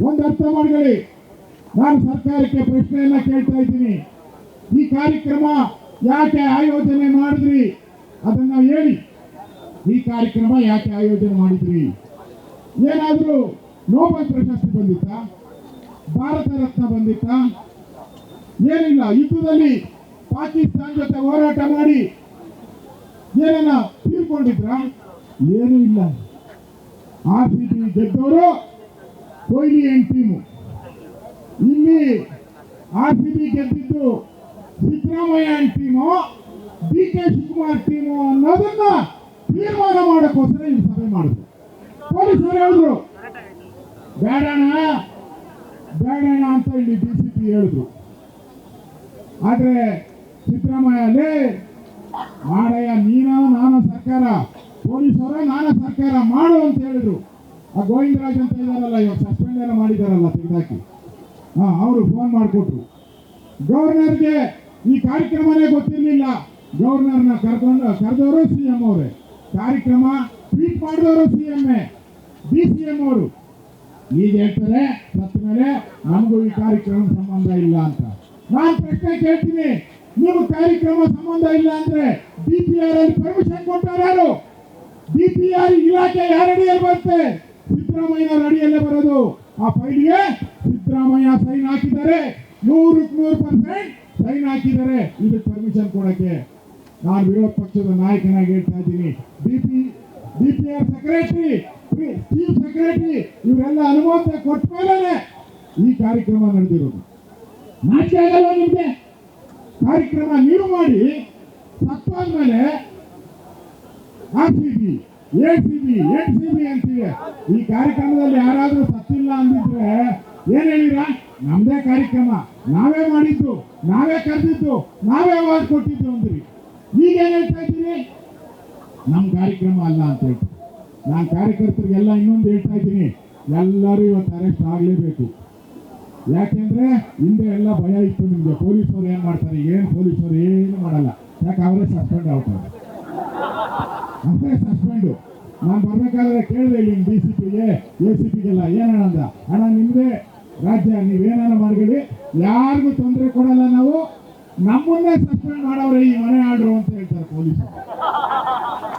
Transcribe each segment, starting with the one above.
ಒಂದು ಅರ್ಥ ಮಾಡ್ಕೊಳ್ಳಿ. ನಾನು ಸರ್ಕಾರಕ್ಕೆ ಪ್ರಶ್ನೆಯನ್ನ ಕೇಳ್ತಾ ಇದ್ದೀನಿ. ಈ ಕಾರ್ಯಕ್ರಮ ಯಾಕೆ ಆಯೋಜನೆ ಮಾಡಿದ್ರಿ? ಅದನ್ನ ಹೇಳಿ. ಈ ಕಾರ್ಯಕ್ರಮ ಯಾಕೆ ಆಯೋಜನೆ ಮಾಡಿದ್ರಿ? ಏನಾದರೂ ನೋಬಲ್ ಪ್ರಶಸ್ತಿ ಬಂದಿತ್ತಾ? ಭಾರತ ರತ್ನ ಬಂದಿತ್ತಾ? ಏನಿಲ್ಲ. ಯುದ್ಧದಲ್ಲಿ ಪಾಕಿಸ್ತಾನ ಜೊತೆ ಹೋರಾಟ ಮಾಡಿ ಏನನ್ನ ತೀರ್ಕೊಂಡಿದ್ರ? ಏನೂ ಇಲ್ಲ. ಆರ್ ಸಿ ಬಿ ಗೆದ್ದವರು ಕೊಹ್ಲಿ ಅಂಡ್ ಟೀಮು ಇಲ್ಲಿ ಆರ್ ಸಿ ಬಿ ಗೆದ್ದಿದ್ದು Siddaramaiah and team D K Shivakumar team ಅನ್ನೋದನ್ನ ತೀರ್ಮಾನ ಮಾಡೋಕ್ಕೋಸ್ಕರ ಈ ಸಭೆ ಮಾಡಿದ್ರು. ಪೊಲೀಸರು ಹೇಳಿದ್ರು ಬೇಡಣ ಬೇಡಣ ಅಂತ ಇಲ್ಲಿ ಡಿ ಸಿ ಪಿ ಹೇಳಿದ್ರು. ಆದರೆ ಸಿದ್ದರಾಮಯ್ಯ ಅಲ್ಲಿ ಮಾಡಯ್ಯ ನೀನ, ನಾನು ಸರ್ಕಾರ, ಪೊಲೀಸರ, ನಾನು ಸರ್ಕಾರ ಮಾಡು ಅಂತ ಹೇಳಿದ್ರು. ಆ ಗೋವಿಂದರಾಜ್ ಅಂತ ಇದಾರಲ್ಲ ಇವಾಗ ಸಸ್ಪೆಂಡ್ ಎಲ್ಲ ಮಾಡಿದಾರಲ್ಲ ತೆಗೆದಾಕಿ ಹಾ, ಅವರು ಫೋನ್ ಮಾಡಿಕೊಟ್ರು. ಗವರ್ನರ್ಗೆ ಈ ಕಾರ್ಯಕ್ರಮನೇ ಗೊತ್ತಿರಲಿಲ್ಲ. ಗವರ್ನರ್ನ ಕರ್ಕೊಂಡು ಕರೆದವರು ಸಿ ಎಂ ಅವರೇ. ಕಾರ್ಯಕ್ರಮ ಟ್ವೀಟ್ ಮಾಡಿದವರು C M, D C M ಅವರು. ಈಗ ಹೇಳ್ತಾರೆ ಸತ್ತ ಮೇಲೆ ನಮಗೂ ಈ ಕಾರ್ಯಕ್ರಮ ಸಂಬಂಧ ಇಲ್ಲ ಅಂತ. ನಾನು ಪ್ರಶ್ನೆ ಕೇಳ್ತೀನಿ, ನೀವು ಕಾರ್ಯಕ್ರಮ ಸಂಬಂಧ ಇಲ್ಲ ಅಂದ್ರೆ ಡಿ ಪಿ ಆರ್ ಅಲ್ಲಿ ಪರ್ಮಿಷನ್ ಕೊಟ್ಟಾರು ಡಿ ಪಿ ಆರ್ ಇಲಾಖೆ ಯಾರಡಿಯಲ್ಲಿ ಬರುತ್ತೆ? ಸಿದ್ದರಾಮಯ್ಯ ಅಡಿಯಲ್ಲೇ ಬರೋದು. ಆ ಫೈಲ್ಗೆ ಸಿದ್ದರಾಮಯ್ಯ ಸೈನ್ ಹಾಕಿದ್ದಾರೆ. ನೂರಕ್ಕೆ ನೂರು ಪರ್ಸೆಂಟ್ ಸೈನ್ ಹಾಕಿದ್ದಾರೆ. ಇದಕ್ಕೆ ಪರ್ಮಿಷನ್ ಕೊಡಕ್ಕೆ. ನಾನು ವಿರೋಧ ಪಕ್ಷದ ನಾಯಕನಾಗಿ ಹೇಳ್ತಾ ಇದ್ದೀನಿ. D P D P R secretary chief secretary ಇವರೆಲ್ಲ ಅನುಮೋದನೆ ಕೊಟ್ಟ ಈ ಕಾರ್ಯಕ್ರಮ ನಡೆದಿರೋದು. ನಾಚಿಕೆ ಆಗಲ್ಲ ನಿಮಗೆ? ಕಾರ್ಯಕ್ರಮ ನೀವು ಮಾಡಿ ಸತ್ತಾದ್ಮೇಲೆ R C B A C B N ಅಂತೀವಿ. ಈ ಕಾರ್ಯಕ್ರಮದಲ್ಲಿ ಯಾರಾದರೂ ಸತ್ತಿಲ್ಲ ಅಂದಿದ್ರೆ ಏನ್ ಹೇಳಿರಾ ನಮ್ದೇ ಕಾರ್ಯಕ್ರಮ. ನಾವೇ ಮಾಡಿದ್ದು, ನಾವೇ ಕರೆದಿದ್ದು, ನಾವೇ ಅವಾರ್ಡ್ ಕೊಟ್ಟಿದ್ದು ಅಂದ್ರಿ. ಈಗ ಏನ್ ಹೇಳ್ತಾ ನಮ್ಮ ಕಾರ್ಯಕ್ರಮ ಅಲ್ಲ ಅಂತ ಹೇಳ್ತಾರೆ. ನಾನು ಕಾರ್ಯಕರ್ತರಿಗೆಲ್ಲ ಇನ್ನೊಂದು ಹೇಳ್ತಾ ಇದ್ದೀನಿ. ಎಲ್ಲರೂ ಇವತ್ತು ಅರೆಸ್ಟ್ ಆಗಲೇಬೇಕು. ಯಾಕೆಂದ್ರೆ ಹಿಂದೆ ಎಲ್ಲ ಭಯ ಇತ್ತು ನಿಮ್ಗೆ. ಪೊಲೀಸರು ಏನು ಮಾಡ್ತಾರೆ? ಏನ್ ಪೊಲೀಸರು ಏನು ಮಾಡಲ್ಲ. ಯಾಕೆ ಅವರೇ ಸಸ್ಪೆಂಡ್ ಆಗ್ತಾರೆ? ಅವರೇ ಸಸ್ಪೆಂಡು ನಾನು ಬರಬೇಕಾದ್ರೆ ಕೇಳಿದೆ ಇಲ್ಲಿ ಡಿ ಸಿ ಪಿಗೆ ಎ ಸಿ ಪಿಗೆಲ್ಲ ಏನಣ್ಣ ಅಂದ? ಅಣ್ಣ ನಿಮ್ಮದೇ ರಾಜ್ಯ ನೀವೇನಾರ ಮಾಡ್ಕೊಳ್ಳಿ ಯಾರಿಗೂ ತೊಂದರೆ ಕೊಡಲ್ಲ ನಾವು. ನಮ್ಮನ್ನೇ ಸಸ್ಪೆಂಡ್ ಮಾಡವ್ರೆ ಈ ಮನೆ ಆಡ್ರು ಅಂತ ಹೇಳ್ತಾರೆ ಪೊಲೀಸರು.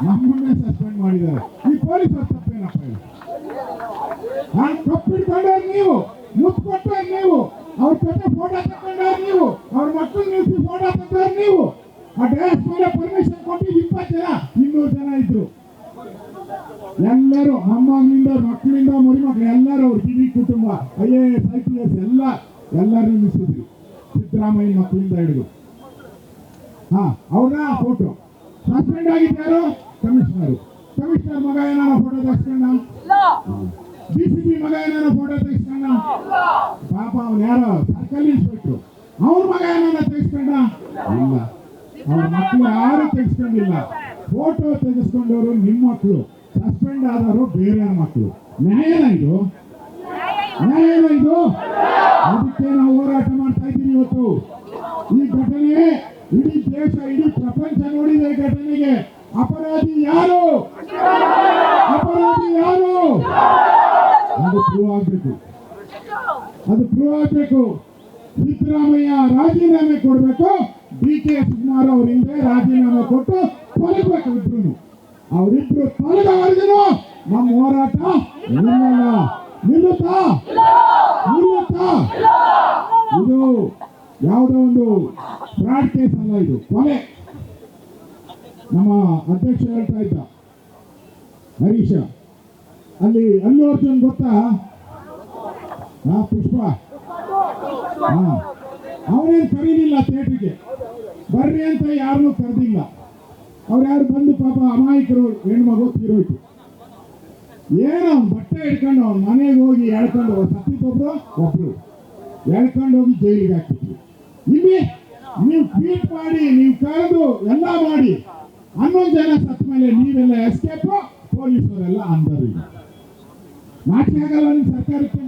ನಮ್ಮನ್ನೇ ಸಸ್ಪೆಂಡ್ ಮಾಡಿದ್ದಾರೆ. ಈ ಪೊಲೀಸರು ತಪ್ಪೇನಪ್ಪ ಇದು? ನಾನು ಕಪ್ಪಿಡ್ಕೊಂಡವ್ರು ನೀವು. ಮುತ್ತು ಕೊಟ್ಟವ್ರು ನೀವು. ಅವ್ರ ಜೊತೆ ಫೋಟೋ ತಗೊಂಡವ್ರು ನೀವು. ಅವ್ರ ಮಕ್ಕಳು ನಿಲ್ಸಿ ಫೋಟೋ ತಗೊಂಡವ್ರು ನೀವು. ಆ ಡ್ಯಾನ್ಸ್ ಮೇಲೆ ಪರ್ಮಿಷನ್ ಕೊಟ್ಟು ಇಪ್ಪತ್ತು ಜನ ಇನ್ನೂರು ಜನ ಇದ್ರು. ಎಲ್ಲರೂ ಅಮ್ಮನಿಂದ ಮಕ್ಕಳಿಂದ ಮರಿಮಕ್ಳು ಎಲ್ಲರೂ ಅವ್ರ ಕಿವಿ ಕುಟುಂಬ I A S I P S ಎಲ್ಲ ಎಲ್ಲರೂ ನಿಲ್ಲಿಸಿದ್ರು ಸಿದ್ದರಾಮಯ್ಯ ಮಕ್ಕಳಿಂದ ಹಿಡಿದು. ಹಾ ಅವ್ರನ್ನ ಫೋಟೋ ಸಸ್ಪೆಂಡ್ ಆಗಿದ್ದಾರು ಕಮಿಷನರ್. ಕಮಿಷನರ್ ಮಗ ಏನಾರ ಫೋಟೋ ತೆಗೆಸ್ಕೊಂಡ? ಡಿ ಸಿ ಪಿ ಮಗ ಏನಾರ ಫೋಟೋ ತೆಗೆಸ್ಕೊಂಡ? ಪಾಪ ಅವ್ನು ಯಾರೋ ಸರ್ಕಲ್ ಇನ್ಸ್ಪೆಕ್ಟ್ರು ಅವ್ರ ಮಗ ಏನಾರ ತೆಗೆಸ್ಕೊಂಡ? ಇಲ್ಲ. ಅವ್ರ ಮಕ್ಕಳು ಯಾರು ತೆಗೆಸ್ಕೊಂಡಿಲ್ಲ? ಫೋಟೋ ತೆಗೆಸ್ಕೊಂಡವರು ನಿಮ್ಮ ಮಕ್ಕಳು ಸಸ್ಪೆಂಡ್ ಆದವರು ಬೇರೆ ಮಕ್ಕಳು ನ್ಯಾಯನ ಇದು ಅದಕ್ಕೆ ನಾವು ಹೋರಾಟ ಮಾಡ್ತಾ ಇದ್ದೀವಿ ಇವತ್ತು. ಈ ಘಟನೆ ಇಡೀ ದೇಶ, ಇಡೀ ಪ್ರಪಂಚ ನೋಡಿದೆ ಘಟನೆಗೆ. ಅಪರಾಧಿ ಯಾರು? ಅಪರಾಧಿ ಯಾರು? ಅದು ಪ್ರೂವ್ ಆಗ್ಬೇಕು. ಅದು ಪ್ರೂವ್ ಆಗ್ಬೇಕು. ಸಿದ್ದರಾಮಯ್ಯ ರಾಜೀನಾಮೆ ಕೊಡ್ಬೇಕು. ಡಿ ಕೆ ಶಿವಕುಮಾರ್ ಅವ್ರ ಹಿಂದೆ ರಾಜೀನಾಮೆ ಕೊಟ್ಟು ತೊಲಗಬೇಕು ಇಬ್ರು ಅವರಿಬ್ರು ತೊಲಗವರೆಗೂ ನಮ್ಮ ಹೋರಾಟ ನಿಲ್ಲಲ್ಲ. ನಿಲ್ಲುತ್ತಾ? ನಿಲ್ಲುತ್ತಾ? ಇದು ಯಾವುದೋ ಒಂದು ಫ್ರಾಡ್ ಕೇಸ್ ಅಲ್ಲ ಇದು. ಕೊನೆ. ನಮ್ಮ ಅಧ್ಯಕ್ಷ ಹೇಳ್ತಾ ಇದ್ದ. ಹರೀಶ. ಅಲ್ಲಿ ಅಲ್ಲು ಅರ್ಜುನ್ ಗೊತ್ತಾ? ಹಾ ಪುಷ್ಪ. ಹಾ. ಅವನೇನು ಕರೀಲಿಲ್ಲ ಥಿಯೇಟ್ರಿಗೆ? ಬರ್ರಿ ಅಂತ ಯಾರನ್ನೂ ಕರೆದಿಲ್ಲ. ಅವ್ರು ಯಾರು ಬಂದು ಪಾಪ ಅಮಾಯಕರು ಹೆಣ್ಮಗು ತೀರೋಯ್ತು. ಏನೋ ಬಟ್ಟೆ ಹಿಡ್ಕೊಂಡು ಅವ್ನ ಮನೆಗೆ ಹೋಗಿ ಎಳ್ಕೊಂಡು ಸತ್ತಿದ್ದೊಬ್ರು ಒಬ್ರು ಎಳ್ಕೊಂಡು ಹೋಗಿ ಜೈಲಿಗೆ ಹಾಕ್ತಿದ್ರು ಇಲ್ಲಿ ನೀವು ಟ್ವೀಟ್ ಮಾಡಿ, ನೀವು ಕರೆದು ಎಲ್ಲ ಮಾಡಿ. ಹನ್ನೊಂದು ಜನ ಸತ್ತ ಮೇಲೆ ನೀವೆಲ್ಲ ಎಸ್ಕೇಪ್ ಪೊಲೀಸರೆಲ್ಲ ಅಂದರು ನಾಟಿ ಆಗಲ್ಲ ನಿಮ್ಮ ಸರ್ಕಾರಕ್ಕೆ?